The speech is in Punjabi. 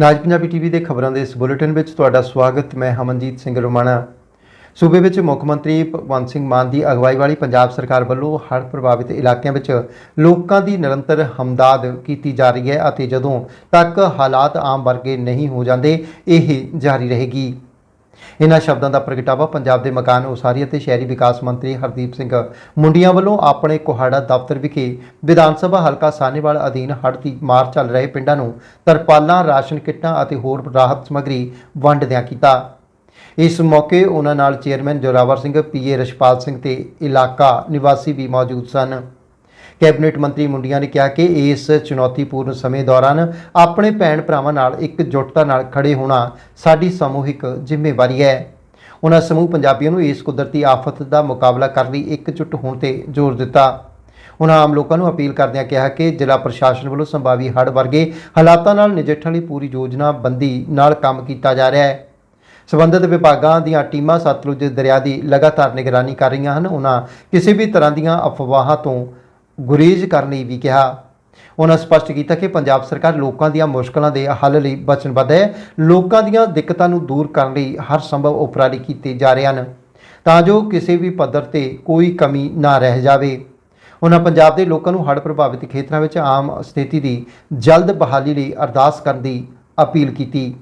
ਨਾਜ ਪੰਜਾਬੀ ਟੀਵੀ ਦੇ ਖਬਰਾਂ ਦੇ ਇਸ ਬੁਲੇਟਿਨ ਵਿੱਚ ਤੁਹਾਡਾ ਸਵਾਗਤ। ਮੈਂ ਹਮਨਜੀਤ ਸਿੰਘ ਰੋਮਾਣਾ। ਸੂਬੇ ਵਿੱਚ ਮੁੱਖ ਮੰਤਰੀ ਭਗਵੰਤ ਸਿੰਘ ਮਾਨ ਦੀ ਅਗਵਾਈ ਵਾਲੀ ਪੰਜਾਬ ਸਰਕਾਰ ਵੱਲੋਂ ਹੜ੍ਹ ਪ੍ਰਭਾਵਿਤ ਇਲਾਕਿਆਂ ਵਿੱਚ ਲੋਕਾਂ ਦੀ ਨਿਰੰਤਰ ਹਮਦਾਦ ਕੀਤੀ ਜਾ ਰਹੀ ਹੈ ਅਤੇ ਜਦੋਂ ਤੱਕ ਹਾਲਾਤ ਆਮ ਵਰਗੇ ਨਹੀਂ ਹੋ ਜਾਂਦੇ, ਇਹ ਜਾਰੀ ਰਹੇਗੀ। ਇਨ੍ਹਾਂ ਸ਼ਬਦਾਂ ਦਾ ਪ੍ਰਗਟਾਵਾ ਪੰਜਾਬ ਦੇ ਮਕਾਨ ਉਸਾਰੀ ਅਤੇ ਸ਼ਹਿਰੀ ਵਿਕਾਸ ਮੰਤਰੀ ਹਰਦੀਪ ਸਿੰਘ ਮੁੰਡੀਆਂ ਵੱਲੋਂ ਆਪਣੇ ਕੋਹਾੜਾ ਦਫ਼ਤਰ ਵਿਖੇ ਵਿਧਾਨ ਸਭਾ ਹਲਕਾ ਸਾਨੇਵਾਲ ਅਧੀਨ ਹੜ੍ਹ ਦੀ ਮਾਰ ਚੱਲ ਰਹੇ ਪਿੰਡਾਂ ਨੂੰ ਤਰਪਾਲਾਂ, ਰਾਸ਼ਨ ਕਿੱਟਾਂ ਅਤੇ ਹੋਰ ਰਾਹਤ ਸਮੱਗਰੀ ਵੰਡਦਿਆਂ ਕੀਤਾ। ਇਸ ਮੌਕੇ ਉਹਨਾਂ ਨਾਲ ਚੇਅਰਮੈਨ ਜੋਰਾਵਰ ਸਿੰਘ ਪੀਏ ਰਸ਼ਪਾਲ ਸਿੰਘ ਤੇ ਇਲਾਕਾ ਨਿਵਾਸੀ ਵੀ ਮੌਜੂਦ ਸਨ। ਕੈਬਨਿਟ ਮੰਤਰੀ ਮੁੰਡੀਆਂ ਨੇ ਕਿਹਾ ਕਿ ਇਸ ਚੁਣੌਤੀਪੂਰਨ ਸਮੇਂ ਦੌਰਾਨ ਆਪਣੇ ਭੈਣ ਭਰਾਵਾਂ ਨਾਲ ਇਕਜੁੱਟਤਾ ਨਾਲ ਖੜੇ ਹੋਣਾ ਸਾਡੀ ਸਮੂਹਿਕ ਜ਼ਿੰਮੇਵਾਰੀ ਹੈ। ਉਹਨਾਂ ਸਮੂਹ ਪੰਜਾਬੀਆਂ ਨੂੰ ਇਸ ਕੁਦਰਤੀ ਆਫਤ ਦਾ ਮੁਕਾਬਲਾ ਕਰਨ ਲਈ ਇਕਜੁੱਟ ਹੋਣ ਤੇ ਜ਼ੋਰ ਦਿੱਤਾ। ਉਹਨਾਂ ਆਮ ਲੋਕਾਂ ਨੂੰ ਅਪੀਲ ਕਰਦਿਆਂ ਕਿਹਾ ਕਿ ਜ਼ਿਲ੍ਹਾ ਪ੍ਰਸ਼ਾਸਨ ਵੱਲੋਂ ਸੰਭਾਵੀ ਹੜ੍ਹ ਵਰਗੇ ਹਾਲਾਤਾਂ ਨਾਲ ਨਜਿੱਠਣ ਲਈ ਪੂਰੀ ਯੋਜਨਾ ਬੰਦੀ ਨਾਲ ਕੰਮ ਕੀਤਾ ਜਾ ਰਿਹਾ ਹੈ। ਸਬੰਧਤ ਵਿਭਾਗਾਂ ਦੀਆਂ ਟੀਮਾਂ ਸਤਲੁਜ ਦਰਿਆ ਦੀ ਲਗਾਤਾਰ ਨਿਗਰਾਨੀ ਕਰ ਰਹੀਆਂ ਹਨ। ਉਹਨਾਂ ਕਿਸੇ ਵੀ ਤਰ੍ਹਾਂ ਦੀਆਂ ਅਫਵਾਹਾਂ ਤੋਂ ਗੁਰੇਜ਼ ਕਰਨ ਲਈ ਵੀ ਕਿਹਾ। ਉਹਨਾਂ ਸਪਸ਼ਟ ਕੀਤਾ ਕਿ ਪੰਜਾਬ ਸਰਕਾਰ ਲੋਕਾਂ ਦੀਆਂ ਮੁਸ਼ਕਲਾਂ ਦੇ ਹੱਲ ਲਈ ਵਚਨਬੱਧ ਹੈ। ਲੋਕਾਂ ਦੀਆਂ ਦਿੱਕਤਾਂ ਨੂੰ ਦੂਰ ਕਰਨ ਲਈ ਹਰ ਸੰਭਵ ਉਪਰਾਲੇ ਕੀਤੇ ਜਾ ਰਹੇ ਹਨ। ਤਾਂ ਜੋ ਕਿਸੇ ਵੀ ਪੱਧਰ ਤੇ ਕੋਈ ਕਮੀ ਨਾ ਰਹਿ ਜਾਵੇ। ਉਹਨਾਂ ਪੰਜਾਬ ਦੇ ਲੋਕਾਂ ਨੂੰ ਹੜ੍ਹ ਪ੍ਰਭਾਵਿਤ ਖੇਤਰਾਂ ਵਿੱਚ ਆਮ ਸਥਿਤੀ ਦੀ ਜਲਦ ਬਹਾਲੀ ਲਈ ਅਰਦਾਸ ਕਰਨ ਦੀ ਅਪੀਲ ਕੀਤੀ।